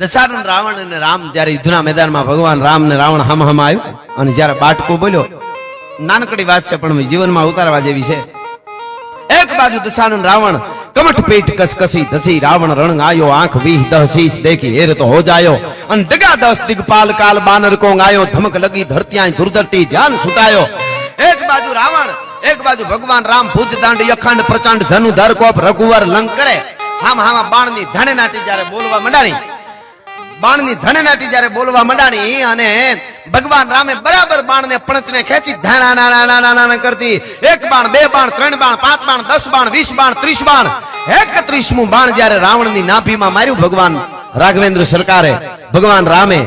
દશાનંદ રાવણ અને રામ જ્યારે યુદ્ધના મેદાનમાં ભગવાન રામ ને રાવણ હામ હામ આવ્યો અને જ્યારે બાટકો બોલ્યો, નાનકડી વાત છે, પણ જીવનમાં ઉતારવા જેવી છે. એક બાજુ દશાનંદ રાવણ કમઠ પેટ કસકસી ધસી, રાવણ રણ આયો, આંખ વીહ દહ દેખી, હેર તો હો જાયો અને દગા દસ દિગપાલ કાલ બાનર કોંગ આયો, ધમક લગી ધરત્યાંય દુર્ધટી ધ્યાન છૂટાયો. એક બાજુ રાવણ, એક બાજુ ભગવાન રામ ભુજ દાંડ યખંડ પ્રચંડ ધનુ ધર કોપ રઘુવર લંક કરે. હામ હામાં બાણની ધણે નાટી જ્યારે બોલવા મંડાણી બાણની ધણે નાટી જ્યારે બોલવા મંડાણી અને ભગવાન રામે બરાબર બાણને પણચને ખેંચી ધાણા નાના કરતી. એક બાણ, બે બાણ, ત્રણ બાણ, પાંચ બાણ, દસ બાણ, વીસ બાણ, ત્રીસ બાણ. એકત્રીસમું બાણ જ્યારે રાવણની નાભીમાં માર્યું ભગવાન રાઘવેન્દ્ર સરકારે, ભગવાન રામે.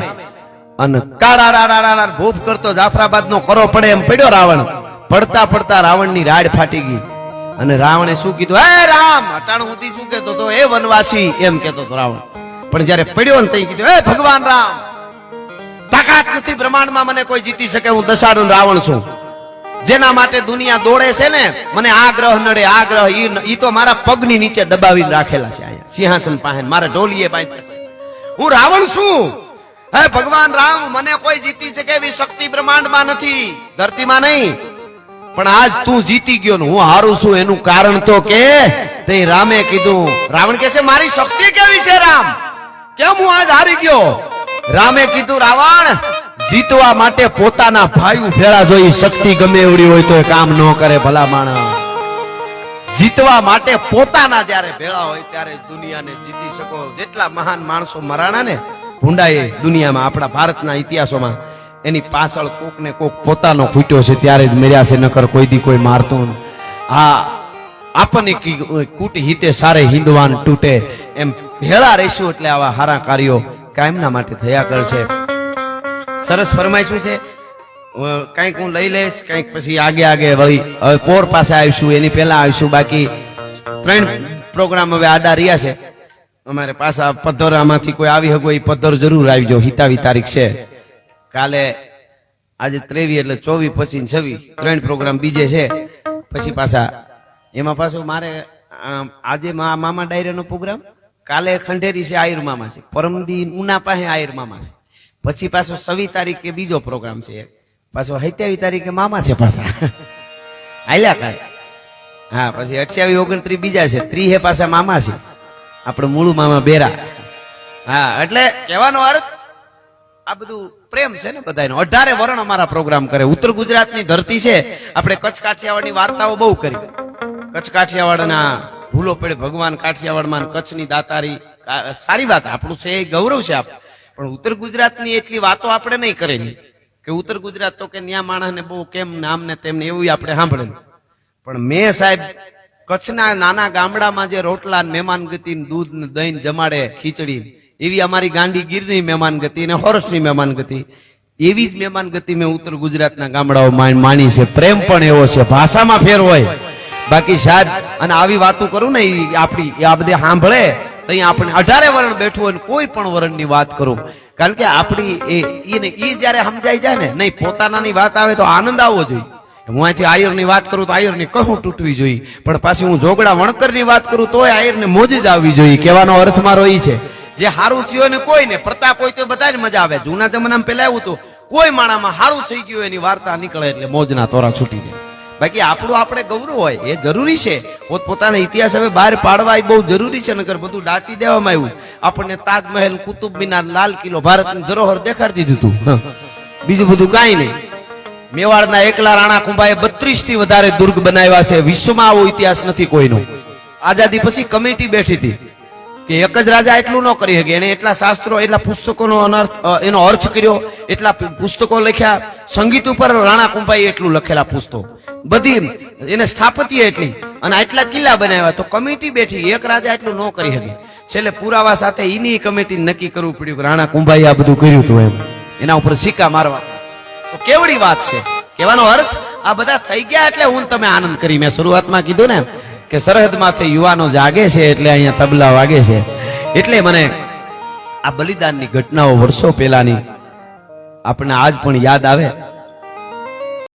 અને કાળા રાડા રાડા ભૂપ કરતો જાફરાબાદ નો કરો પડે એમ પડ્યો રાવણ. પડતા પડતા રાવણની રાડ ફાટી ગઈ. અને રાવણે શું કીધું? હે રામ! અટાણ સુધી શું કેતો તો એ વનવાસી! એમ કેતો તો રાવણ. પણ જ્યારે પડ્યો ને તઈ કીધું હે ભગવાન રામ, તાકાત નથી બ્રહ્માંડમાં મને કોઈ જીતી શકે, હું દશાડું રાવણ છું. જેના માટે દુનિયા દોડે છે ને, મને આ ગ્રહ નડે, આ ગ્રહ ઈ તો મારા પગની નીચે દબાવી રાખેલા છે અહીંયા, સિંહાસન પાસે મારે ઢોલીએ બાંધ્યા હું રાવણ છું. હે ભગવાન રામ, મને કોઈ જીતી શકે એવી શક્તિ બ્રહ્માંડમાં નથી, ધરતીમાં નહીં. પણ આજ તું જીતી ગયો ને, હું હારું છું, એનું કારણ તો કે તે રામે કીધું, રાવણ કે છે, મારી શક્તિ કેવી છે, રામ? કેમ હું આજ હારી ગયો? રામે કીધું, રાવણ, જીતવા માટે પોતાના ભાઈ ભેળા જોઈ શક્તિ ગમે એવડી હોય તો કામ ન કરે ભલા માણસ. જીતવા માટે પોતાના જ્યારે ભેળા હોય ત્યારે દુનિયાને જીતી શકો. જેટલા મહાન માણસો મરાણા ને, ભૂંડાએ દુનિયામાં આપણા ભારતના ઇતિહાસોમાં એની પાછળ કોક ને કોક પોતાનો ખૂટ્યો છે, ત્યારે જ મર્યા છે, નકર કોઈ દી કોઈ મારતો. આ આપણને કૂટ હિતે સારે હિંદવાન તૂટે. એમ ભેળા રહીશું એટલે આવા હારા કાર્યો કાયમના માટે થયા કરશે. સરસ ફરમાઈશું છે? કંઈક હું લઈ લઈશ, કંઈક પછી આગે આગે વળી હવે પોર પાસે આવીશું, એની પહેલા આવીશું. બાકી ત્રણ પ્રોગ્રામ હવે આડા રહ્યા છે. અમારે પાછા પદ્ધર આમાંથી કોઈ આવી શકો, એ પદ્ધર જરૂર આવી જાવ હિતાવી તારીખ છે. કાલે આજે ત્રેવી એટલે ચોવીસ, પચીસ, છવ્વીસ. ત્રણ પ્રોગ્રામ બીજે છે. પછી પાછા એમાં પાછું મારે આજે મામા ડાયરાનો પ્રોગ્રામ? કાલે ખંડેરી છે આયુર મામા છે પરમદી ઉના પાસે આયુર મામા છે. પછી પાછો સવી તારીખે બીજો પ્રોગ્રામ છે. પાછો સત્યાવીસ તારીખે મામા છે પાછા. હાલ્યા કાલે હા, પછી અઠ્યાવી ઓગણત્રીસ બીજા છે. ત્રીસે પાછા મામા છે. આપણે મૂળું મામા બેરા. હા, એટલે કહેવાનો અર્થ, આ બધું પ્રેમ છે ને બધાનો અઢારે વર્ણ અમારા પ્રોગ્રામ કરે. ઉત્તર ગુજરાતની ધરતી છે. આપણે કચ્છ કાઠિયાવાડની વાર્તાઓ બહુ કરી. કચ્છ કાઠિયાવાડના ભૂલો પડે, ભગવાન કાઠિયાવાડમાં કચ્છની દાતારી. સારી વાત, આપણું છે એ ગૌરવ છે આપ પણ ઉત્તર ગુજરાતની એટલી વાતો આપણે નહીં કરેલી. કે ઉત્તર ગુજરાત તો કે ન્યા માણસને બહુ કેમ નામ ને તેમને એવું આપણે સાંભળેલું. પણ મેં સાહેબ, કચ્છના નાના ગામડામાં જે રોટલા મહેમાન ગતિ દૂધ ને દહીં જમાડે, ખીચડી એવી અમારી ગાંડી ગીરની મહેમાન ગતિ અને હોરસની મહેમાન ગતિ. એવી જ મહેમાન ગતિ મેં ઉત્તર ગુજરાતના ગામડાઓ માણી છે. પ્રેમ પણ એવો છે. ભાષામાં ફેર હોય. બાકી સાહેબ, અને આવી વાતો કરું ને એ આપણી આ બધી સાંભળે, તો આપણે અઢારે વર્ણ બેઠું હોય કોઈ પણ વર્ણની વાત કરું. કારણ કે આપણી એ ને એ જ્યારે સમજાઈ જાય ને, નહીં, પોતાનાની વાત આવે તો આનંદ આવવો જોઈએ. હું અહીંથી આયરની વાત કરું તો આયરની કહું તૂટવી જોઈએ. પણ પાછી હું જોગડા વણકરની વાત કરું તોય આયરને મોજ જ આવવી જોઈએ. કહેવાનો અર્થ મારો ઈ છે. જે સારું થયું ને કોઈ ને પ્રતાપ હોય તો બધાને મજા આવે. જૂના જમાનામાં પેલા એવું હતું, કોઈ માણામાં સારું થઈ ગયું એની વાર્તા નીકળે એટલે મોજના તોરા છૂટી જાય. બાકી આપણું આપણે ગૌરવ હોય, એ જરૂરી છે. પોત પોતાના ઇતિહાસ હવે બહાર પાડવા એ બહુ જરૂરી છે નગર બધું દાટી દેવામાં આવ્યું. આપણને તાજમહેલ, કુતુબ મિનાર, લાલ કિલ્લો, ભારતની ધરોહર દેખાડી દીધું હતું બીજું બધું કાંઈ નહીં. મેવાડના એકલા રાણા કુંભાએ બત્રીસથી વધારે દુર્ગ બનાવ્યા છે. વિશ્વમાં આવો ઇતિહાસ નથી કોઈનો. આઝાદી પછી કમિટી બેઠી હતી કે એક જ રાજા એટલું ન કરી શકે. એને એટલા શાસ્ત્રો, એટલા પુસ્તકોનો અનર્થ એનો અર્થ કર્યો. એટલા પુસ્તકો લખ્યા. સંગીત ઉપર રાણા કુંભાઈ એટલું લખેલા પુસ્તકો. બધી એને સ્થાપત્ય એટલી. અને આટલા કિલ્લા બનાવ્યા તો કમિટી બેઠી. એક રાજા એટલું ન કરી શકે. છેલ્લે પુરાવા સાથે એની કમિટી નક્કી કરવું પડ્યું કે રાણા કુંભાઈ આ બધું કર્યું હતું એમ. એના ઉપર સિક્કા મારવા. તો કેવડી વાત છે. કહેવાનો અર્થ, આ બધા થઈ ગયા એટલે હું તમે આનંદ કરી. મેં શરૂઆતમાં કીધું ને કે સરહદમાંથી યુવાનો જાગે છે એટલે અહીંયા તબલા વાગે છે. એટલે મને આ બલિદાનની ઘટનાઓ વર્ષો પહેલાની આપણને આજ પણ યાદ આવે.